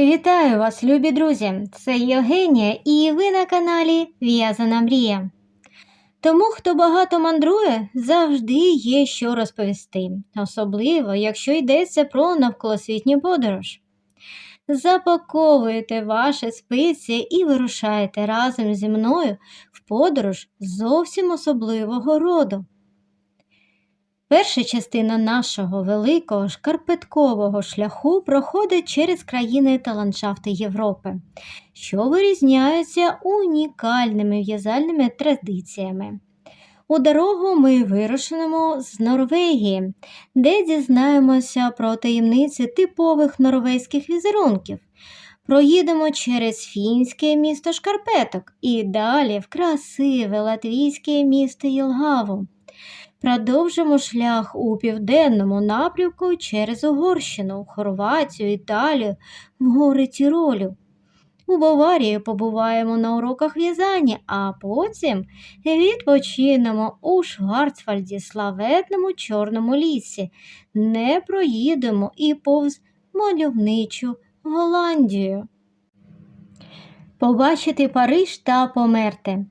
Вітаю вас, любі друзі! Це Євгенія і ви на каналі В'язана Мрія. Тому, хто багато мандрує, завжди є що розповісти, особливо, якщо йдеться про навколосвітню подорож. Запаковуєте ваші спиці і вирушаєте разом зі мною в подорож зовсім особливого роду. Перша частина нашого великого шкарпеткового шляху проходить через країни та ландшафти Європи, що вирізняються унікальними в'язальними традиціями. У дорогу ми вирушимо з Норвегії, де дізнаємося про таємниці типових норвезьких візерунків. Проїдемо через фінське місто Шкарпеток і далі в красиве латвійське місто Єлгаву. Продовжимо шлях у південному напрямку через Угорщину, Хорватію, Італію, в гори Тіролю. У Баварії побуваємо на уроках в'язання, а потім відпочинемо у Шварцвальді, славетному Чорному лісі, не проїдемо і повз мальовничу Голландію. Побачити Париж та померти.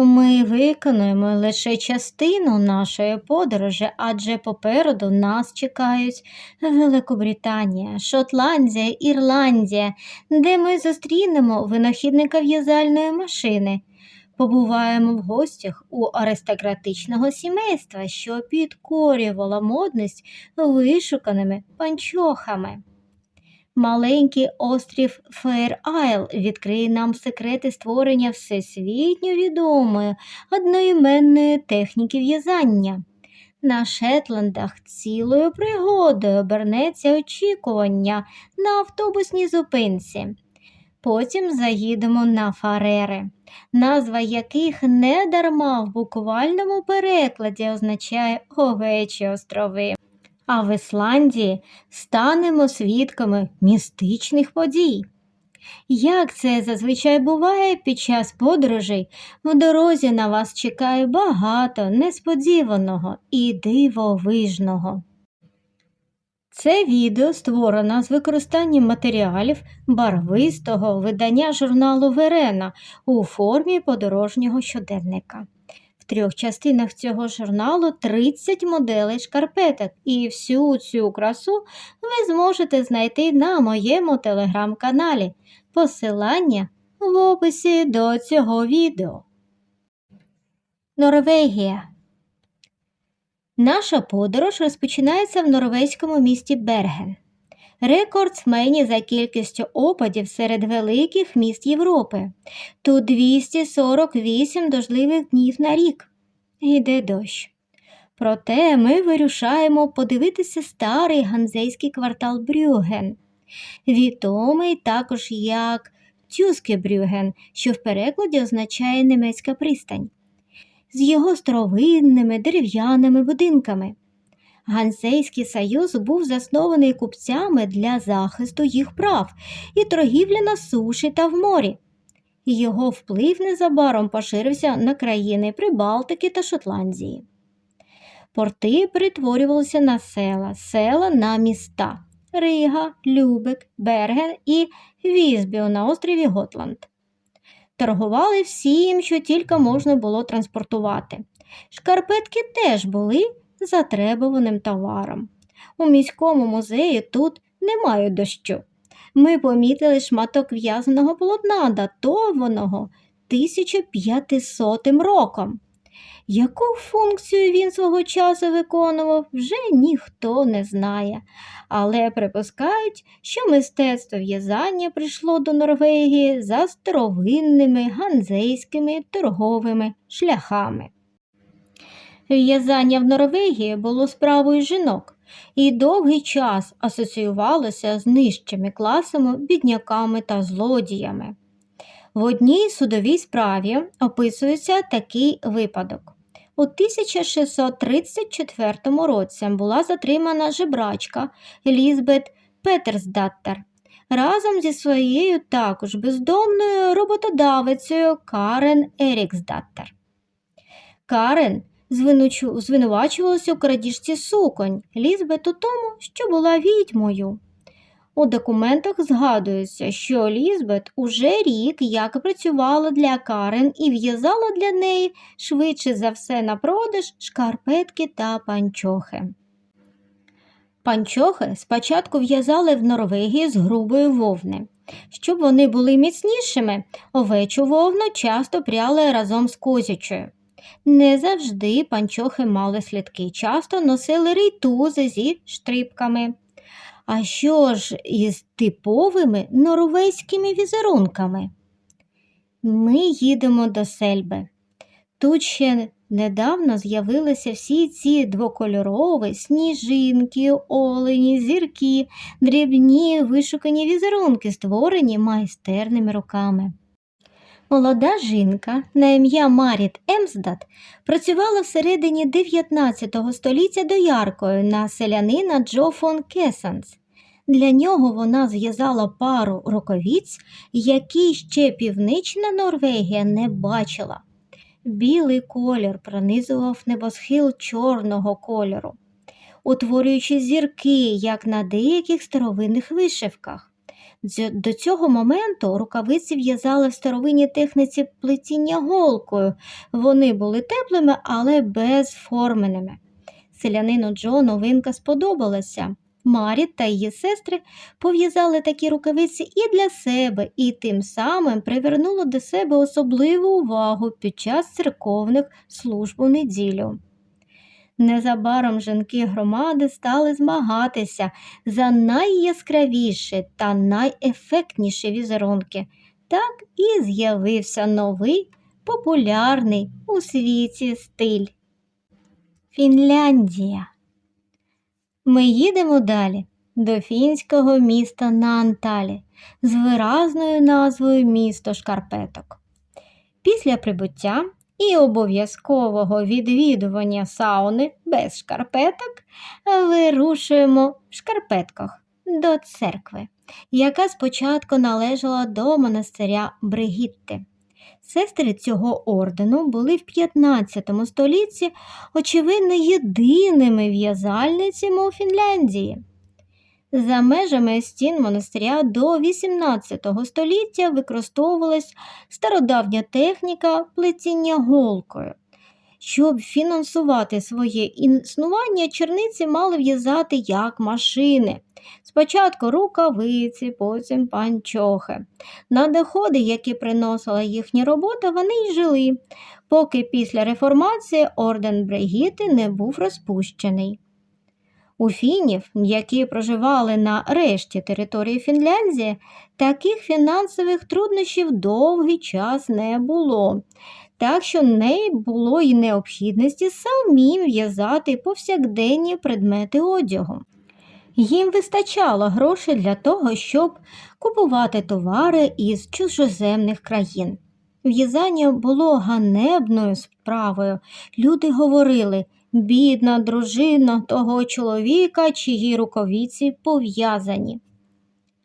Ми виконуємо лише частину нашої подорожі, адже попереду нас чекають Великобританія, Шотландія, Ірландія, де ми зустрінемо винахідника в'язальної машини. Побуваємо в гостях у аристократичного сімейства, що підкорювало модність вишуканими панчохами. Маленький острів Фейр-Айл відкриє нам секрети створення всесвітньо відомої одноіменної техніки в'язання. На Шетландах цілою пригодою обернеться очікування на автобусній зупинці. Потім заїдемо на Фарери, назва яких недарма в буквальному перекладі означає овечі острови а в Ісландії станемо свідками містичних подій. Як це зазвичай буває під час подорожей, в дорозі на вас чекає багато несподіваного і дивовижного. Це відео створено з використанням матеріалів барвистого видання журналу Верена у формі подорожнього щоденника трьох частинах цього журналу 30 моделей шкарпеток, і всю цю красу ви зможете знайти на моєму телеграм-каналі. Посилання в описі до цього відео. Норвегія. Наша подорож розпочинається в норвезькому місті Берген. Рекордсмені за кількістю опадів серед великих міст Європи. Тут 248 дождливих днів на рік. Йде дощ. Проте ми вирушаємо подивитися старий ганзейський квартал Брюген, відомий також як Тюскебрюген, що в перекладі означає німецька пристань, з його старовинними дерев'яними будинками. Гансейський союз був заснований купцями для захисту їх прав і торгівлі на суші та в морі. Його вплив незабаром поширився на країни Прибалтики та Шотландії. Порти перетворювалися на села, села на міста Рига, Любек, Берген і Візбіо на острові Готланд. Торгували всім, що тільки можна було транспортувати. Шкарпетки теж були затребуваним товаром. У міському музеї тут немає дощу. Ми помітили шматок в'язаного полотна, датованого 1500 роком. Яку функцію він свого часу виконував, вже ніхто не знає, але припускають, що мистецтво в'язання прийшло до Норвегії за старовинними ганзейськими торговими шляхами. В'язання в Норвегії було справою жінок і довгий час асоціювалося з нижчими класами, бідняками та злодіями. В одній судовій справі описується такий випадок. У 1634 році була затримана жебрачка Елізбет Петерсдаттер разом зі своєю також бездомною роботодавицею Карен Еріксдаттер. Карен звинувачувалася у крадіжці суконь Лізбет у тому, що була відьмою. У документах згадується, що Лізбет уже рік як працювала для Карен і в'язала для неї швидше за все на продаж шкарпетки та панчохи. Панчохи спочатку в'язали в Норвегії з грубої вовни. Щоб вони були міцнішими, овечу вовну часто пряли разом з козячою. Не завжди панчохи мали слідки, часто носили рейтузи зі штрипками. А що ж із типовими норвезькими візерунками? Ми їдемо до Сельби. Тут ще недавно з'явилися всі ці двокольорові сніжинки, олені, зірки, дрібні вишукані візерунки, створені майстерними руками. Молода жінка на ім'я Маріт Емсдат працювала всередині 19 століття дояркою на селянина Джо фон Кесанс. Для нього вона зв'язала пару рукавиць, які ще північна Норвегія не бачила. Білий колір пронизував небосхил чорного кольору, утворюючи зірки, як на деяких старовинних вишивках. До цього моменту рукавиці в'язали в старовинній техніці плетіння голкою. Вони були теплими, але безформеними. Селянину Джо новинка сподобалася. Марі та її сестри пов'язали такі рукавиці і для себе, і тим самим привернуло до себе особливу увагу під час церковних служб у неділю. Незабаром жінки громади стали змагатися за найяскравіші та найефектніші візерунки. Так і з'явився новий популярний у світі стиль. Фінляндія. Ми їдемо далі до фінського міста Наанталі з виразною назвою місто шкарпеток. Після прибуття і обов'язкового відвідування сауни без шкарпеток вирушуємо в шкарпетках до церкви, яка спочатку належала до монастиря Бригітти. Сестри цього ордену були в 15 столітті, очевидно, єдиними в'язальницями у Фінляндії. За межами стін монастиря до 18 століття використовувалась стародавня техніка плетіння голкою. Щоб фінансувати своє існування, черниці мали в'язати як машини. Спочатку рукавиці, потім панчохи. На доходи, які приносила їхня робота, вони й жили, поки після реформації орден Бригіти не був розпущений. У фінів, які проживали на решті території Фінляндії, таких фінансових труднощів довгий час не було, так що не було й необхідності самим в'язати повсякденні предмети одягу. Їм вистачало грошей для того, щоб купувати товари із чужоземних країн. В'язання було ганебною справою. Люди говорили бідна дружина того чоловіка, чиї рукавиці пов'язані.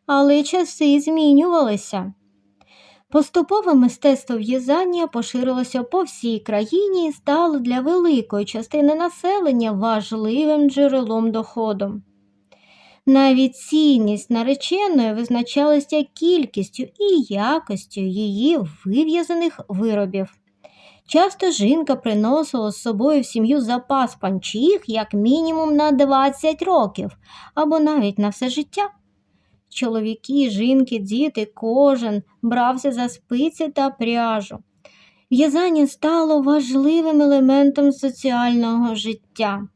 Але часи змінювалися. Поступове мистецтво в'язання поширилося по всій країні і стало для великої частини населення важливим джерелом доходу. Навіть цінність нареченої визначалася кількістю і якостю її вив'язаних виробів. Часто жінка приносила з собою в сім'ю запас панчіх як мінімум на 20 років або навіть на все життя. Чоловіки, жінки, діти, кожен брався за спиці та пряжу. В'язання стало важливим елементом соціального життя.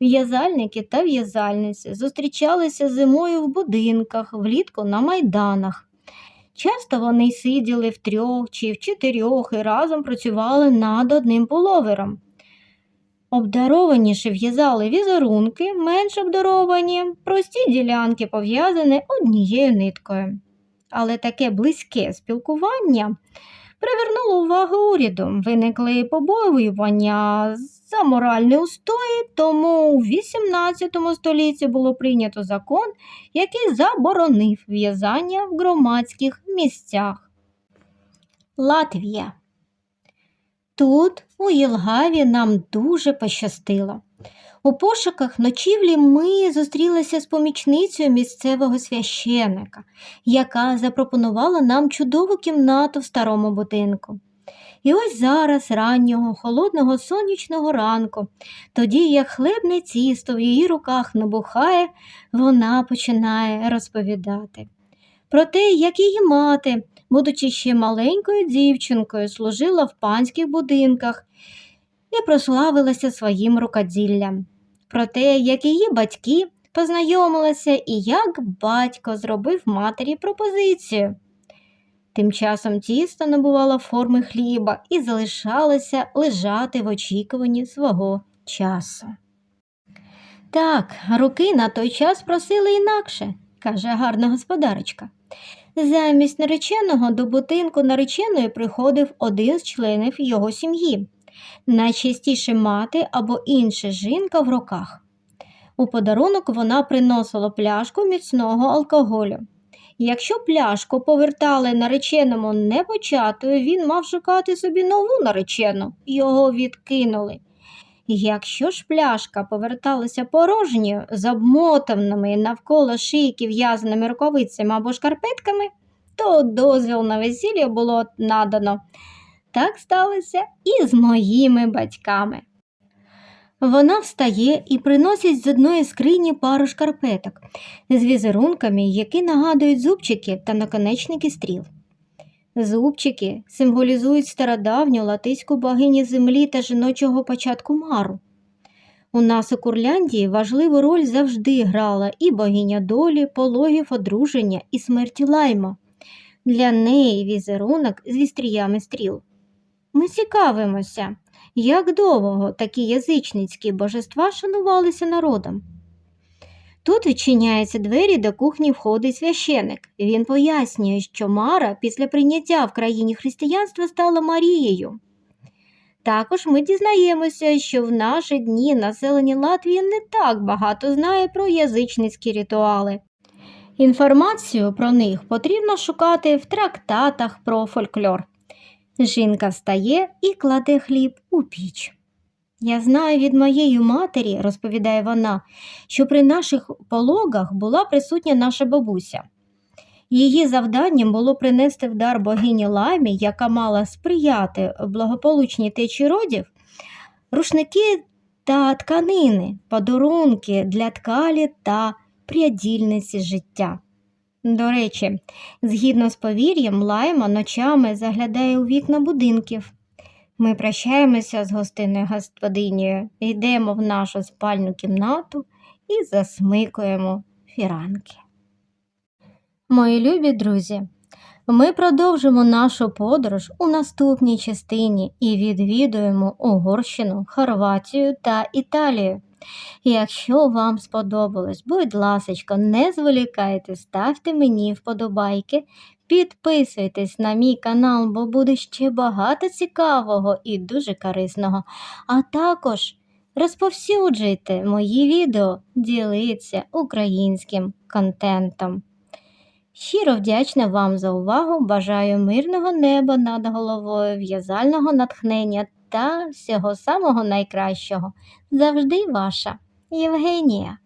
В'язальники та в'язальниці зустрічалися зимою в будинках, влітку на майданах. Часто вони сиділи в трьох чи в чотирьох і разом працювали над одним половером. Обдарованіше в'язали візерунки, менш обдаровані, прості ділянки пов'язані однією ниткою. Але таке близьке спілкування привернуло увагу уряду. Виникли побоювання за моральні устої, тому у XVIII столітті було прийнято закон, який заборонив в'язання в громадських місцях. Латвія. Тут, у Єлгаві, нам дуже пощастило. У пошуках ночівлі ми зустрілися з помічницею місцевого священика, яка запропонувала нам чудову кімнату в старому будинку. І ось зараз, раннього, холодного сонячного ранку, тоді як хлебне тісто в її руках набухає, вона починає розповідати про те, як її мати, будучи ще маленькою дівчинкою, служила в панських будинках і прославилася своїм рукоділлям, про те, як її батьки познайомилися і як батько зробив матері пропозицію. Тим часом тісто набувало форми хліба і залишалося лежати в очікуванні свого часу. Так, руки на той час просили інакше, каже гарна господарочка. Замість нареченого до будинку нареченої приходив один з членів його сім'ї, найчастіше мати або інша жінка в руках. У подарунок вона приносила пляшку міцного алкоголю. Якщо пляшку повертали нареченому непочатою, він мав шукати собі нову наречену, його відкинули. Якщо ж пляшка поверталася порожньою, з обмотаними навколо шийки в'язаними рукавицями або шкарпетками, то дозвіл на весілля було надано. Так сталося і з моїми батьками. Вона встає і приносить з одної скрині пару шкарпеток з візерунками, які нагадують зубчики та наконечники стріл. Зубчики символізують стародавню латиську богині землі та жіночого початку мару. У нас у Курляндії важливу роль завжди грала і богиня долі, пологів одруження і смерті лайма. Для неї візерунок з вістріями стріл. Ми цікавимося, як довго такі язичницькі божества шанувалися народом. Тут відчиняються двері до кухні входить священик. Він пояснює, що Мара після прийняття в країні християнства стала Марією. Також ми дізнаємося, що в наші дні населення Латвії не так багато знає про язичницькі ритуали. Інформацію про них потрібно шукати в трактатах про фольклор. Жінка встає і кладе хліб у піч. Я знаю від моєї матері, розповідає вона, що при наших пологах була присутня наша бабуся. Її завданням було принести в дар богині Ламі, яка мала сприяти благополучній течі родів, рушники та тканини, подарунки для ткалі та прядільниці життя. До речі, згідно з повір'ям, лайма ночами заглядає у вікна будинків. Ми прощаємося з гостинною господинею, йдемо в нашу спальну кімнату і засмикуємо фіранки. Мої любі друзі, ми продовжимо нашу подорож у наступній частині і відвідуємо Угорщину, Хорватію та Італію. Якщо вам сподобалось, будь ласка, не зволікайте, ставте мені вподобайки, підписуйтесь на мій канал, бо буде ще багато цікавого і дуже корисного. А також розповсюджуйте мої відео, діліться українським контентом. Щиро вдячна вам за увагу. Бажаю мирного неба над головою, в'язального натхнення та всього самого найкращого. Завжди ваша Євгенія.